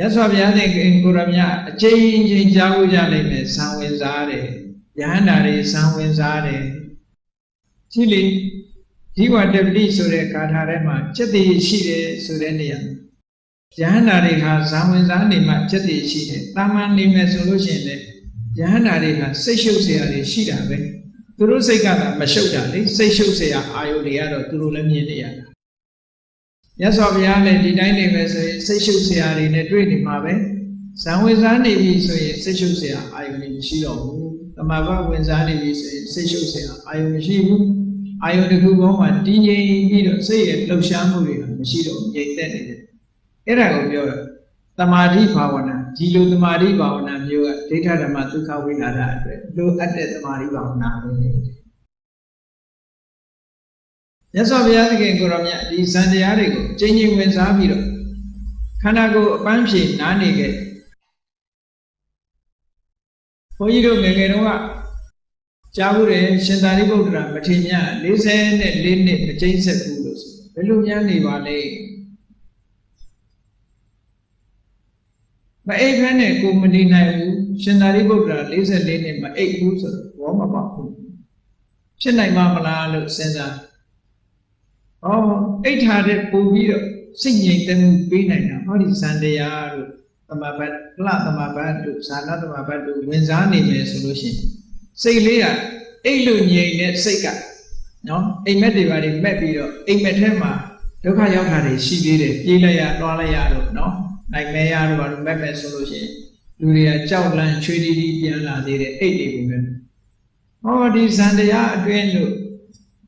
ရသော်ဘုရားသခင်ကိုရမြအချိန်ချင်းကြားဖို့ကြလိမ့်မယ်ဇံဝင်စားတယ်ယဟန္တာတွေဇံဝင်စားတယ်ကြည့်လေဒီဝတ္တပတိဆိုတဲ့ကာထာထဲမှာစက်တည်ရှိတယ်ဆိုတဲ့နေရာယဟန္တာတွေဟာဇံဝင်စားနေမှစက်တည်ရှိတယ်တာမန်နေမယ်ဆိုလို့ရှိရင်လည်းယဟန္တာတွေကစိတ်ရှုပ်เสียတွေရှိတာပဲသူတို့စိတ်ကသာမရှုပ်တာလေစိတ်ရှုပ်เสียအာယုတွေကတော့သူတို့လည်းမြင်နေရတာ မြတ်စွာဘုရားလည်းဒီတိုင်းနေမယ်ဆိုရင်စိတ်ရှုပ်စရာတွေနဲ့တွေ့နေမှာပဲဇံဝင်စားနေပြီဆိုရင်စိတ်ရှုပ်စရာအာယုန်တွေမရှိတော့ဘူးတမဘဝင်စားနေပြီဆိုရင်စိတ်ရှုပ်စရာအာယုန်မရှိဘူးအာယုန်တစ်ခုပေါ်မှာတည်ငြိမ်ပြီးတော့စိတ်ရဲ့လှုပ်ရှားမှုတွေမရှိတော့ငြိမ်သက်နေတယ်အဲ့ဒါကိုပြောရတမာတိဘာဝနာဒီလိုတမာတိဘာဝနာမျိုးကဒိဋ္ဌဓမ္မဒုက္ခဝိဟာရအတွက်လိုအပ်တဲ့တမာတိဘာဝနာပဲ မြတ်စွာဘုရားသခင်ကိုရောမြတ်ဒီစံတရားတွေကိုကျင့်ကြံဝင်စားပြီးတော့ခန္ဓာကိုယ်အပန်းဖြေနားနေခဲ့ဘုန်းကြီးတို့ငယ်ငယ်တုန်းကကြားဘူးတယ်ရှင်သာရိပုတ္တရာမထေရ44နှစ်မကျိမ့်ဆက်ဘူးလို့ဆိုဘယ်လိုများနေပါလဲမအိပ်ဖက်နဲ့ကိုမနေနိုင်ဘူးရှင်သာရိပုတ္တရာ44နှစ်မအိပ်ဘူးဆိုတော့ဘောမပေါက်ဘူးဖြစ်နိုင်မှာမလားလို့စဉ်းစား ဩအိတ်ထားတဲ့ပို့ပြီးတော့စိတ်ငြိမ်သက်မှုပေးနိုင်တာဟောဒီဇန်တရားတို့သမဘတ်လသမဘတ်တို့ဇာနသမဘတ်တို့ဝင်စားနေမယ်ဆိုလို့ရှိရင်စိတ်လေးကအိတ်လို့ငြိမ်တဲ့စိတ်ကနော်အိမ်မက်တွေပါတွေမက်ပြီးတော့အိမ်မက်ထဲမှာဒုက္ခရောက်တာတွေရှိသေးတယ်ပြေးလိုက်ရတွားလိုက်ရတော့နော်နိုင်မဲရတော့ဘာလို့မက်မဲ့ဆိုလို့ရှိရင်လူတွေကကြောက်လန့်ချွေးတီးတီးပြန်လာသေးတယ်အိတ်တွေပဲဟောဒီဇန်တရားအတွင်းလို့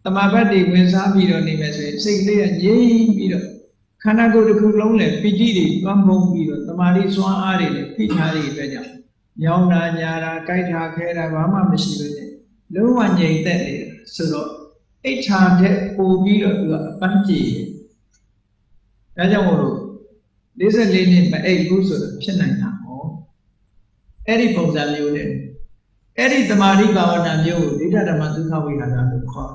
တမဘတ်တွေဝင်စားပြီးတော့နေမယ်ဆိုရင်စိတ်လေးကငြိမ်ပြီးတော့ခန္ဓာကိုယ်တစ်ခုလုံးလည်းပီတိတွေပန်းပုံးပြီးတော့တမာတိစွမ်းအားတွေလည်းဖိထားတဲ့အတွက်ကြောင့်ညောင်းတာညာတာကြိုက်တာခဲတာဘာမှမရှိဘဲနဲ့လုံးဝငြိမ်သက်နေတယ်ဆိုတော့အိဋ္ဌာတဲ့ပို့ပြီးတော့သူကအပန်းကြည့်တယ်ဒါကြောင့်မို့လို့44နှစ်မအိပ်ဘူးဆိုတော့ဖြစ်နိုင်တာဟောအဲ့ဒီပုံစံမျိုးနဲ့အဲ့ဒီတမာတိဘာဝနာမျိုးကိုဒိဋ္ဌဓမ္မဒုက္ခဝိဟာရလို့ခေါ်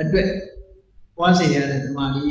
အတွက်ဝါစေရတဲ့တမာတိ